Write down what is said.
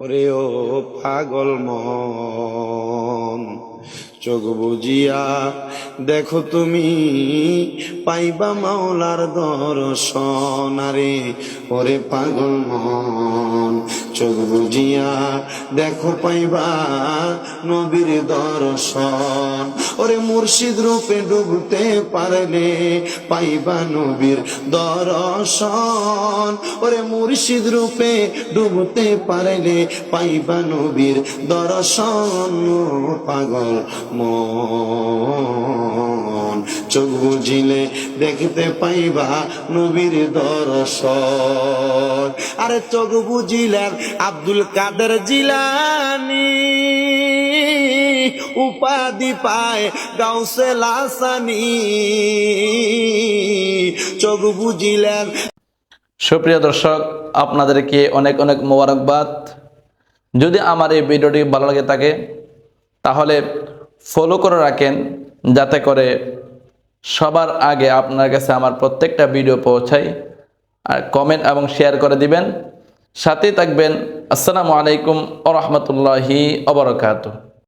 ওরে ও পাগল মন। চোখ বুজিয়া দেখো তুমি পাইবা মাওলার দর্শন। আরে, ওরে পাগল মন, চোখ বুজিয়া দেখো পাইবা নবীর দর্শন। ওরে মুর্শিদ রূপে ডুবতে পারলে পাইবা নবীর দর্শন। ওরে মুর্শিদ রূপে ডুবতে পারলে পাইবা নবীর দর্শন। পাগল মন। চোখ বুঝিলে দেখতে পাইবা নবীর দর্শন। আরে চোখ বুঝিলেন আব্দুল কাদের জিলানি। উপাধি পায় গাউসে লাসানি। চোখ বুঝিলেন সুপ্রিয় দর্শক, আপনাদেরকে অনেক অনেক মোবারকবাদ। যদি আমার এই ভিডিওটি ভালো লাগে থাকে, তাহলে ফলো করে রাখেন যাতে করে সবার আগে আপনার কাছে আমার প্রত্যেকটা ভিডিও পৌঁছায় আর কমেন্ট এবং শেয়ার করে দিবেন। সাথে থাকবেন। আসসালামু আলাইকুম ও রহমতুল্লাহি অবরকাত